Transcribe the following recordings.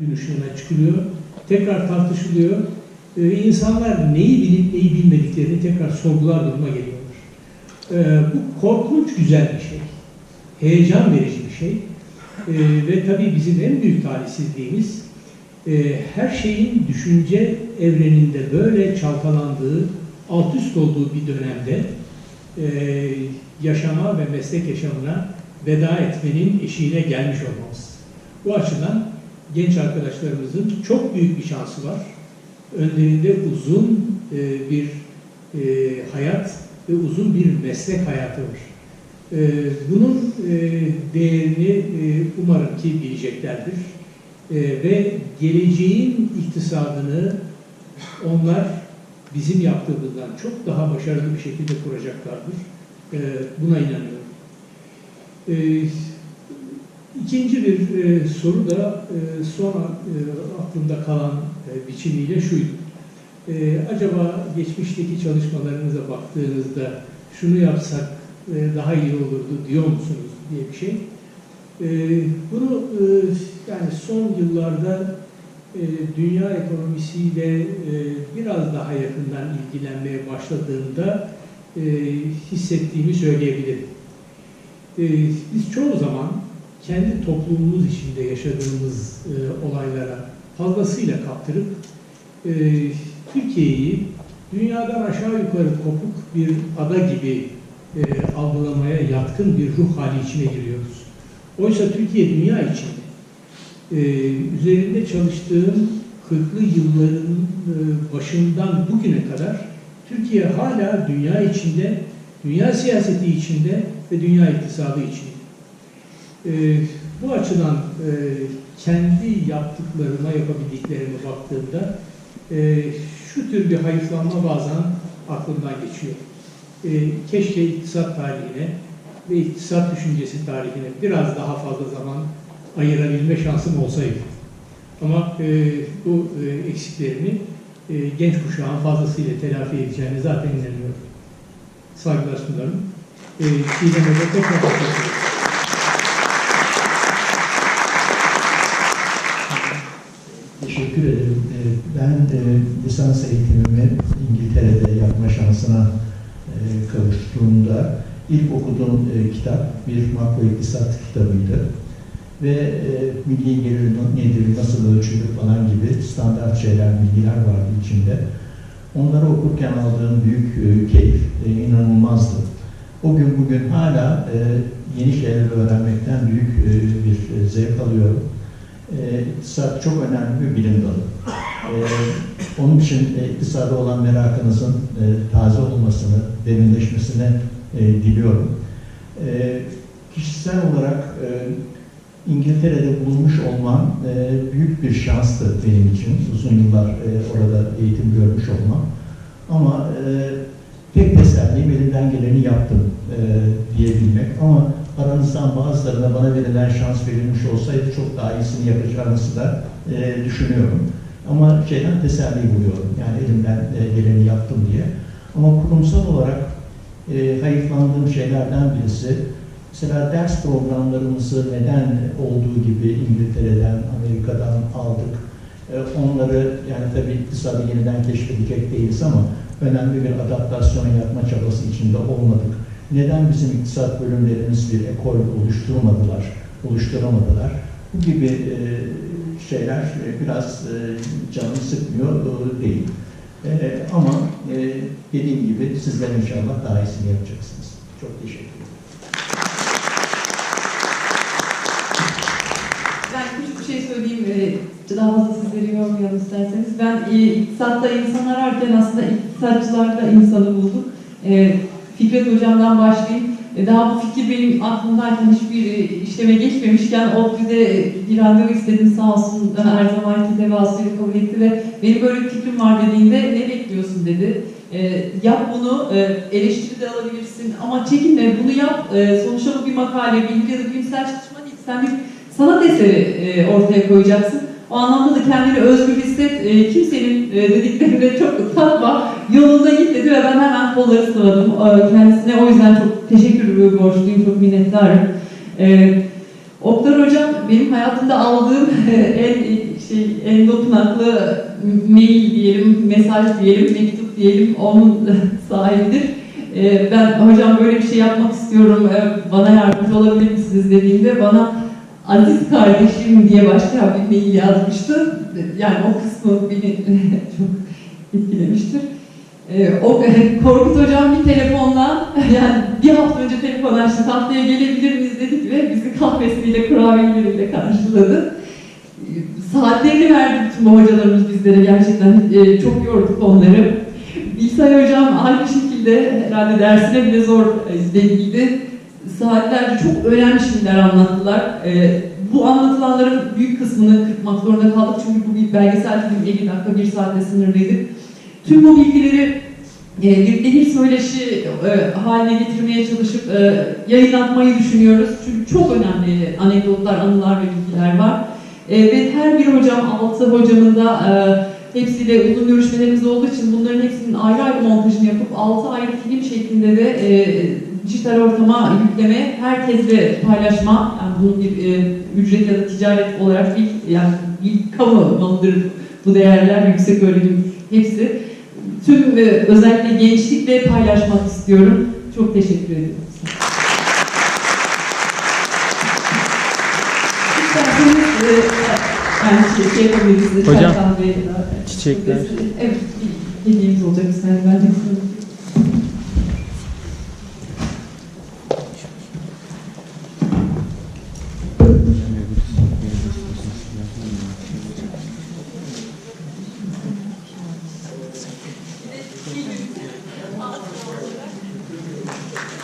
gün ışığına çıkılıyor. Tekrar tartışılıyor. Ee, insanlar neyi bilip neyi bilmediklerini tekrar sorgular duruma geliyorlar. Ee, bu korkunç güzel bir şey. Heyecan verici bir şey. Ee, ve tabii bizim en büyük talihsizliğimiz e, her şeyin düşünce evreninde böyle çalkalandığı, alt üst olduğu bir dönemde e, yaşama ve meslek yaşamına veda etmenin eşiğine gelmiş olmamız. Bu açıdan genç arkadaşlarımızın çok büyük bir şansı var. Önlerinde uzun e, bir e, hayat ve uzun bir meslek hayatı var. E, bunun e, değerini e, umarım ki bileceklerdir. E, ve geleceğin iktisadını onlar bizim yaptığımızdan çok daha başarılı bir şekilde kuracaklardır. E, buna inanıyorum. E, ikinci bir e, soru da e, sonra e, aklımda kalan e, biçimiyle şuydu. E, acaba geçmişteki çalışmalarınıza baktığınızda şunu yapsak e, daha iyi olurdu diyor musunuz diye bir şey. E, bunu e, yani son yıllarda e, dünya ekonomisiyle e, biraz daha yakından ilgilenmeye başladığımda e, hissettiğimi söyleyebilirim. E, biz çoğu zaman kendi toplumumuz içinde yaşadığımız e, olaylara fazlasıyla kaptırıp e, Türkiye'yi dünyadan aşağı yukarı kopuk bir ada gibi e, algılamaya yatkın bir ruh hali içine giriyoruz. Oysa Türkiye dünya içinde e, üzerinde çalıştığım 40'lı yılların e, başından bugüne kadar Türkiye hala dünya içinde, dünya siyaseti içinde ve dünya iktisadı içinde. E, bu açıdan e, kendi yaptıklarıma, yapabildiklerime baktığımda e, şu tür bir hayıflanma bazen aklımdan geçiyor. E, keşke iktisat tarihine ve iktisat düşüncesi tarihine biraz daha fazla zaman ayırabilme şansım olsaydı. Ama e, bu e, eksiklerimi e, genç kuşağın fazlasıyla telafi edeceğine zaten inanıyorum. Saygılar sunarım. E, de tekrar teşekkür ederim. Ee, Ben e, lisans eğitimimi İngiltere'de yapma şansına e, kavuştuğumda ilk okuduğum e, kitap bir makro iktisat kitabıydı. Ve e, milli gelir nedir, nasıl ölçülür falan gibi standart şeyler, bilgiler vardı içinde. Onları okurken aldığım büyük keyif inanılmazdı. O gün bugün hala yeni şeyler öğrenmekten büyük bir zevk alıyorum. E, iktisat çok önemli bir bilim dalı. E, onun için e, iktisada olan merakınızın e, taze olmasını, derinleşmesini e, diliyorum. E, kişisel olarak e, İngiltere'de bulunmuş olmam büyük bir şanstı benim için. Uzun yıllar orada eğitim görmüş olmam. Ama e, tek teselliyim elimden geleni yaptım diyebilmek. Ama aranızdan bazılarına bana verilen şans verilmiş olsaydı çok daha iyisini yapacağınızı da e, düşünüyorum. Ama şeyden teselli buluyorum. Yani elimden e, geleni yaptım diye. Ama kurumsal olarak e, hayıflandığım şeylerden birisi mesela ders programlarımızı neden olduğu gibi İngiltere'den, Amerika'dan aldık. E, onları yani tabii iktisadı yeniden keşfedecek değiliz ama önemli bir adaptasyon yapma çabası içinde olmadık. Neden bizim iktisat bölümlerimiz bir ekol oluşturmadılar, oluşturamadılar? Bu gibi e, şeyler e, biraz e, canımı sıkmıyor değil. E, ama dediğim gibi sizler inşallah daha iyisini yapacaksınız. Çok teşekkür ederim. Ben küçük bir şey söyleyeyim. e, Daha fazla sizleri yormayalım isterseniz. Ben iktisatta insan ararken aslında iktisatçılarda insanı buldum. E, Fikret Hocam'dan başlayayım. E, Daha bu fikir benim aklımdayken hiçbir e, işleme geçmemişken o bize bir randevu istedim sağ olsun her zamanki devasıyla kabul etti ve benim böyle bir fikrim var dediğinde ne bekliyorsun dedi. E, yap bunu, e, eleştiri de alabilirsin ama çekinme bunu yap. E, sonuçta bu bir makale, bilgi ya da bilimsel çalışma değil. Sen bir sanat eseri e, ortaya koyacaksın. O anlamda da kendini özgür hisset, e, kimsenin e, dediklerine çok takma, yolunda git dedi ve ben hemen kolları sıvadım e, kendisine. O yüzden çok teşekkür borçluyum, çok minnettarım. E, Oktar Hocam benim hayatımda aldığım en şey en dokunaklı mail diyelim, mesaj diyelim, mektup diyelim onun sahibidir. Ee, ben hocam böyle bir şey yapmak istiyorum, ee, bana yardımcı olabilir misiniz dediğimde bana Aziz kardeşim diye başka bir mail yazmıştı. Yani o kısmı beni çok etkilemiştir. Ee, o Korkut hocam bir telefonla yani bir hafta önce telefon açtık haftaya gelebilir miyiz dedik ve bizi kahvesiyle kurabiyeleriyle karşıladı. Ee, Saatlerini verdi bütün bu hocalarımız bizlere gerçekten e, çok yorduk onları. Bilsay hocam aynı şekilde herhalde dersine bile zor e, deliydi. Saatlerce çok önemli şeyler anlattılar. Ee, bu anlatılanların büyük kısmını kırpmak zorunda kaldık çünkü bu bir belgesel film 50 dakika 1 saatte sınırlıydı. Tüm bu bilgileri e, bir nehir söyleşi e, haline getirmeye çalışıp e, yayınlatmayı düşünüyoruz. Çünkü çok önemli anekdotlar, anılar ve bilgiler var. E, ve her bir hocam, altı hocamın da e, hepsiyle uzun görüşmelerimiz olduğu için bunların hepsinin ayrı ayrı montajını yapıp altı ayrı film şeklinde de e, dijital ortama yükleme, herkesle paylaşma, yani bunun bir e, ücret ya da ticaret olarak ilk, yani ilk kamu malıdır bu değerler, yüksek öğrenim hepsi tüm e, özellikle gençlikle paylaşmak istiyorum. Çok teşekkür ediyorum. İsterseniz e, yani şey, şey. Hocam, e, çiçekler. Evet, bir hediyemiz olacak istedim. Ben de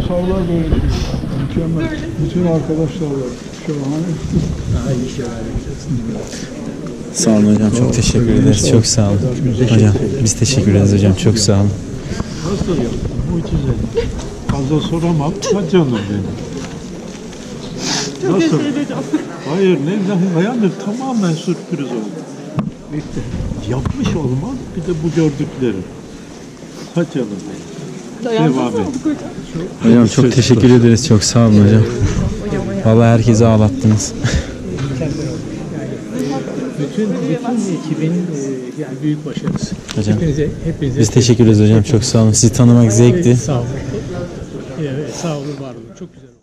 sağlar böyle şey. Mükemmel. Bütün arkadaşlar var. Şahane. Sağ olun hocam çok teşekkür ederiz. Çok sağ olun. Hocam biz teşekkür ederiz hocam çok sağ olun. Nasıl ya? Mucize. Fazla soramam. Ha canım benim. Nasıl? Hayır ne, hayaldir tamamen sürpriz oldu. Bitti. Yapmış olmam bir de bu gördüklerim. Ha canım benim. Hocam çok teşekkür ederiz. Çok sağ olun hocam. Vallahi herkesi ağlattınız. Bütün, bütün ekibin e, yani büyük başarısı. Hocam Hepinize, hepinize biz teşekkür ederiz hocam. Çok sağ olun. Sizi tanımak zevkti. Sağ olun. Evet, sağ olun, var.